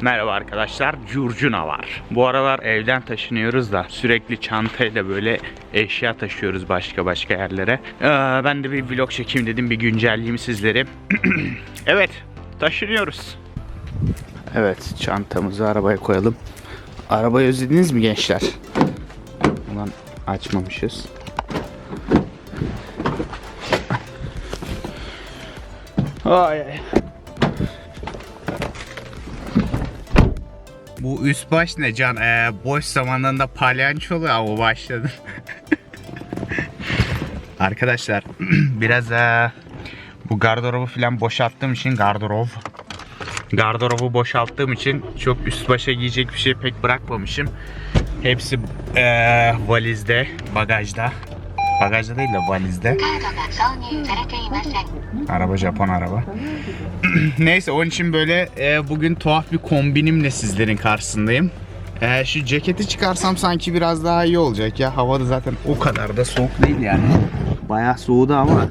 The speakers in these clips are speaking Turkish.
Merhaba arkadaşlar, Curcuna var. Bu aralar evden taşınıyoruz da sürekli çantayla böyle eşya taşıyoruz başka başka yerlere. Ee, ben de bir vlog çekeyim dedim, bir güncelleyeyim sizleri. evet, taşınıyoruz. Evet, çantamızı arabaya koyalım. Arabayı özlediniz mi gençler? Ulan açmamışız. Ay ay. Bu üst baş ne Can? Ee, boş zamanlarında palyançolu ama başladın. Arkadaşlar biraz ee, bu gardırobu falan boşalttığım için gardırop gardırobu boşalttığım için çok üst başa giyecek bir şey pek bırakmamışım. Hepsi ee, valizde, bagajda. Bagajda değil de valizde. Araba Japon araba. Neyse onun için böyle e, bugün tuhaf bir kombinimle sizlerin karşısındayım. E, şu ceketi çıkarsam sanki biraz daha iyi olacak ya. Hava da zaten o kadar da soğuk değil yani. Bayağı soğudu ama.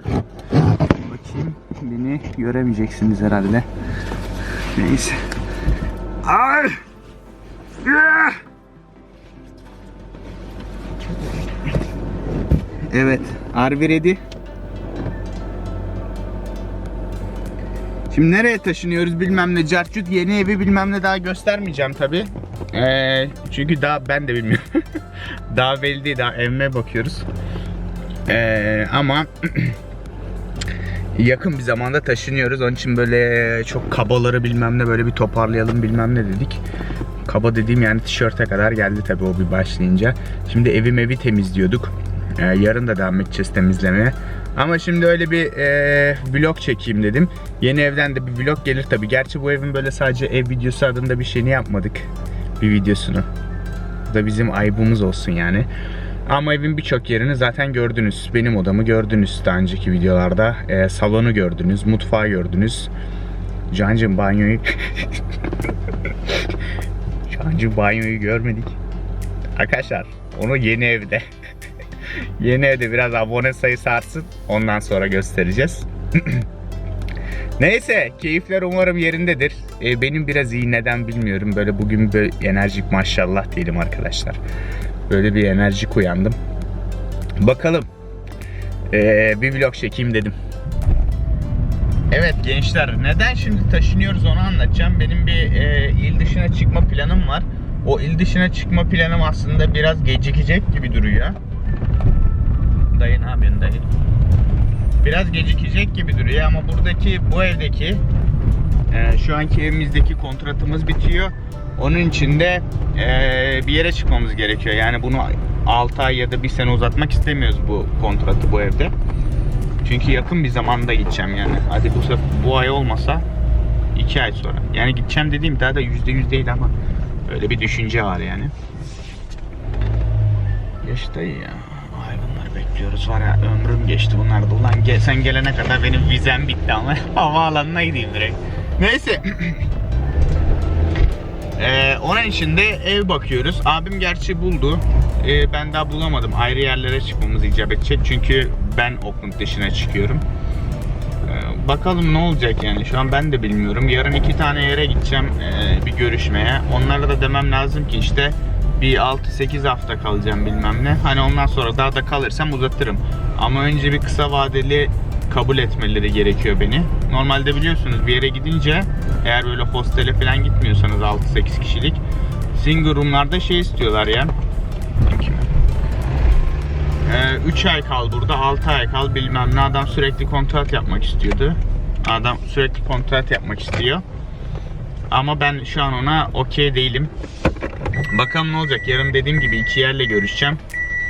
Bakayım beni göremeyeceksiniz herhalde. Neyse. Ay! Yeah! Evet. Harbi ready. Şimdi nereye taşınıyoruz bilmem ne carcut yeni evi bilmem ne daha göstermeyeceğim tabi. Ee, çünkü daha ben de bilmiyorum. daha belli değil daha evime bakıyoruz. Ee, ama yakın bir zamanda taşınıyoruz. Onun için böyle çok kabaları bilmem ne böyle bir toparlayalım bilmem ne dedik. Kaba dediğim yani tişörte kadar geldi tabi o bir başlayınca. Şimdi evim evi temizliyorduk. Ee, yarın da devam edeceğiz temizlemeye. Ama şimdi öyle bir e, vlog çekeyim dedim. Yeni evden de bir vlog gelir tabi. Gerçi bu evin böyle sadece ev videosu adında bir şeyini yapmadık. Bir videosunu. Bu da bizim ayıbımız olsun yani. Ama evin birçok yerini zaten gördünüz. Benim odamı gördünüz daha önceki videolarda. Ee, salonu gördünüz, mutfağı gördünüz. Cancım banyoyu... Cancım banyoyu görmedik. Arkadaşlar onu yeni evde. Yeni evde biraz abone sayısı artsın. Ondan sonra göstereceğiz. Neyse keyifler umarım yerindedir. Ee, benim biraz iyi neden bilmiyorum. Böyle bugün böyle enerjik maşallah değilim arkadaşlar. Böyle bir enerjik uyandım. Bakalım. Ee, bir vlog çekeyim dedim. Evet gençler neden şimdi taşınıyoruz onu anlatacağım. Benim bir e, il dışına çıkma planım var. O il dışına çıkma planım aslında biraz gecikecek gibi duruyor. Dayı ne yapıyorsun dayı? Biraz gecikecek gibi duruyor ama buradaki bu evdeki e, şu anki evimizdeki kontratımız bitiyor. Onun için de e, bir yere çıkmamız gerekiyor. Yani bunu 6 ay ya da 1 sene uzatmak istemiyoruz bu kontratı bu evde. Çünkü yakın bir zamanda gideceğim yani. Hadi bu bu ay olmasa 2 ay sonra. Yani gideceğim dediğim daha da %100 değil ama öyle bir düşünce var yani. Yaş dayı ya. Bekliyoruz var ya ömrüm geçti bunlarda. Ulan gel, sen gelene kadar benim vizem bitti ama havaalanına gideyim direkt. Neyse. Ee, onun için de ev bakıyoruz. Abim gerçi buldu. Ee, ben daha bulamadım. Ayrı yerlere çıkmamız icap edecek. Çünkü ben Oakland dışına çıkıyorum. Ee, bakalım ne olacak yani. Şu an ben de bilmiyorum. Yarın iki tane yere gideceğim ee, bir görüşmeye. Onlara da demem lazım ki işte bir 6-8 hafta kalacağım bilmem ne. Hani ondan sonra daha da kalırsam uzatırım. Ama önce bir kısa vadeli kabul etmeleri gerekiyor beni. Normalde biliyorsunuz bir yere gidince eğer böyle hostele falan gitmiyorsanız 6-8 kişilik single roomlarda şey istiyorlar ya. 3 ay kal burada, 6 ay kal bilmem ne. Adam sürekli kontrat yapmak istiyordu. Adam sürekli kontrat yapmak istiyor. Ama ben şu an ona okey değilim. Bakalım ne olacak. Yarın dediğim gibi iki yerle görüşeceğim.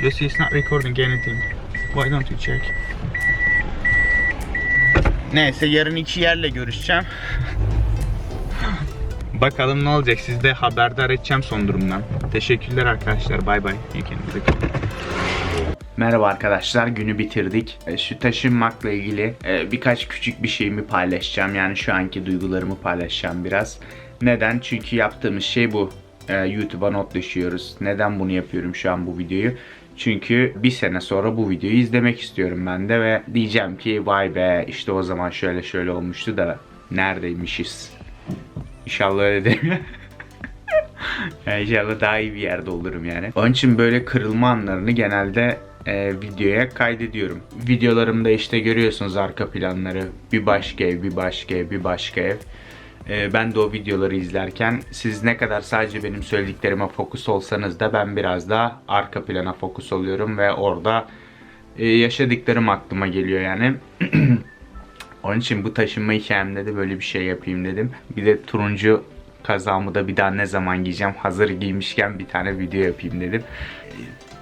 Lucy is not recording anything. Why don't you check? Neyse yarın iki yerle görüşeceğim. Bakalım ne olacak. Siz de haberdar edeceğim son durumdan. Teşekkürler arkadaşlar. Bay bay. İyi kendinize. Merhaba arkadaşlar. Günü bitirdik. E, Şu taşınmakla ilgili e, birkaç küçük bir şeyimi paylaşacağım. Yani şu anki duygularımı paylaşacağım biraz. Neden? Çünkü yaptığımız şey bu. E, YouTube'a not düşüyoruz. Neden bunu yapıyorum şu an bu videoyu? Çünkü bir sene sonra bu videoyu izlemek istiyorum ben de ve diyeceğim ki vay be işte o zaman şöyle şöyle olmuştu da neredeymişiz? İnşallah öyle. Yani inşallah daha iyi bir yerde olurum yani. Onun için böyle kırılma anlarını genelde e, videoya kaydediyorum. Videolarımda işte görüyorsunuz arka planları. Bir başka ev, bir başka ev, bir başka ev. E, ben de o videoları izlerken siz ne kadar sadece benim söylediklerime fokus olsanız da ben biraz daha arka plana fokus oluyorum ve orada e, yaşadıklarım aklıma geliyor yani. Onun için bu taşınma hikayemde de böyle bir şey yapayım dedim. Bir de turuncu kazağımı da bir daha ne zaman giyeceğim hazır giymişken bir tane video yapayım dedim.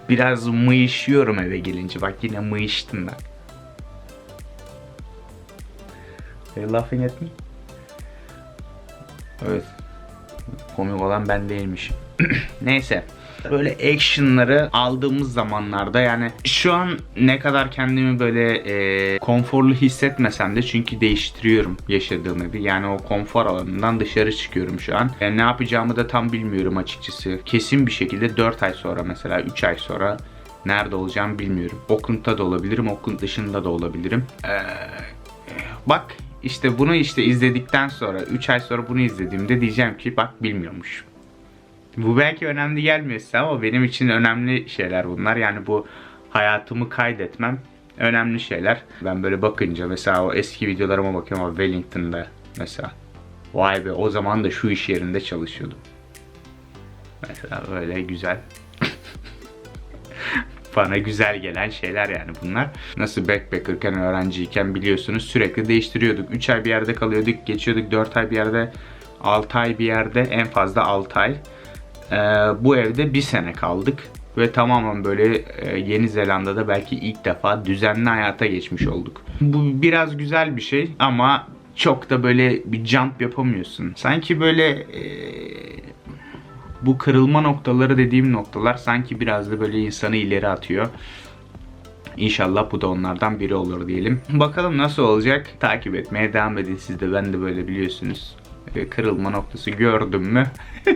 Biraz mıyışıyorum eve gelince. Bak yine mıyıştım ben. Are you laughing at me? Evet. Komik olan ben değilmişim. Neyse. Böyle actionları aldığımız zamanlarda yani şu an ne kadar kendimi böyle e, konforlu hissetmesem de çünkü değiştiriyorum yaşadığım evi. Yani o konfor alanından dışarı çıkıyorum şu an. Yani ne yapacağımı da tam bilmiyorum açıkçası. Kesin bir şekilde 4 ay sonra mesela 3 ay sonra nerede olacağımı bilmiyorum. Oakland'da da olabilirim, Oakland dışında da olabilirim. Ee, bak işte bunu işte izledikten sonra 3 ay sonra bunu izlediğimde diyeceğim ki bak bilmiyormuş. Bu belki önemli gelmiyor size ama benim için önemli şeyler bunlar. Yani bu hayatımı kaydetmem önemli şeyler. Ben böyle bakınca mesela o eski videolarıma bakıyorum ama Wellington'da mesela. Vay be o zaman da şu iş yerinde çalışıyordum. Mesela böyle güzel. Bana güzel gelen şeyler yani bunlar. Nasıl backpackerken öğrenciyken biliyorsunuz sürekli değiştiriyorduk. 3 ay bir yerde kalıyorduk, geçiyorduk 4 ay bir yerde, 6 ay bir yerde, en fazla 6 ay. Ee, bu evde bir sene kaldık ve tamamen böyle e, Yeni Zelanda'da belki ilk defa düzenli hayata geçmiş olduk. Bu biraz güzel bir şey ama çok da böyle bir jump yapamıyorsun. Sanki böyle e, bu kırılma noktaları dediğim noktalar sanki biraz da böyle insanı ileri atıyor. İnşallah bu da onlardan biri olur diyelim. Bakalım nasıl olacak? Takip etmeye devam edin siz de. Ben de böyle biliyorsunuz. e, Kırılma noktası gördüm mü?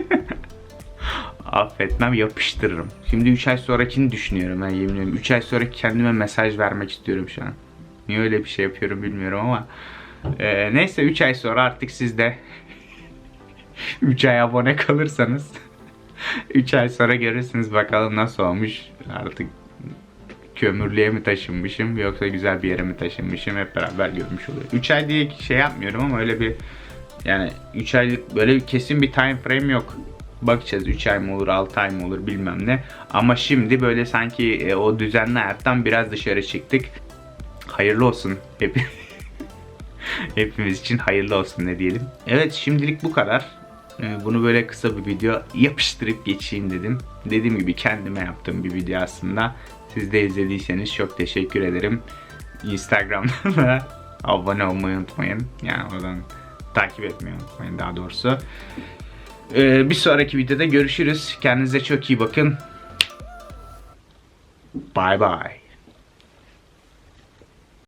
affetmem yapıştırırım. Şimdi 3 ay sonrakini düşünüyorum ben yemin ediyorum. 3 ay sonra kendime mesaj vermek istiyorum şu an. Niye öyle bir şey yapıyorum bilmiyorum ama. Ee, neyse 3 ay sonra artık siz de 3 ay abone kalırsanız 3 ay sonra görürsünüz bakalım nasıl olmuş. Artık kömürlüğe mi taşınmışım yoksa güzel bir yere mi taşınmışım hep beraber görmüş oluyor. 3 ay diye şey yapmıyorum ama öyle bir yani 3 aylık böyle kesin bir time frame yok. Bakacağız 3 ay mı olur 6 ay mı olur bilmem ne. Ama şimdi böyle sanki e, o düzenli hayattan biraz dışarı çıktık. Hayırlı olsun. Hep Hepimiz için hayırlı olsun ne diyelim. Evet şimdilik bu kadar. Ee, Bunu böyle kısa bir video yapıştırıp geçeyim dedim. Dediğim gibi kendime yaptığım bir video aslında. Siz de izlediyseniz çok teşekkür ederim. Instagram'da da abone olmayı unutmayın. Yani oradan takip etmeyi unutmayın daha doğrusu. Ee, bir sonraki videoda görüşürüz. Kendinize çok iyi bakın. Bye bye.